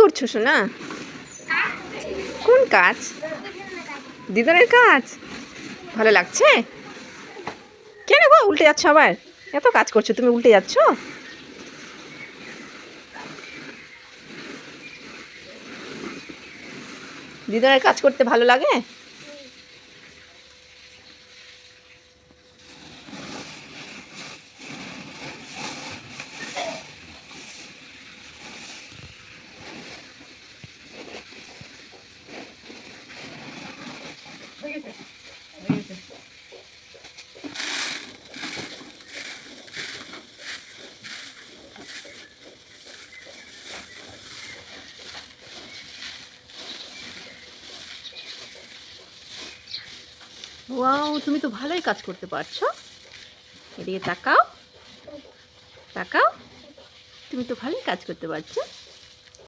করছ, সোনা? কোন কাজ? দিদারের কাজ? ভালো লাগছে? কেন গো, উল্টে যাচ্ছ আবার? এত কাজ করছ, তুমি উল্টে যাচ্ছ? দিদারের কাজ করতে ভালো লাগে? ওয়াও তুমি তো ভালোই কাজ করতে পারছ। এদিকে তাকাও। তাকাও। তুমি তো ভালোই কাজ করতে পারছ।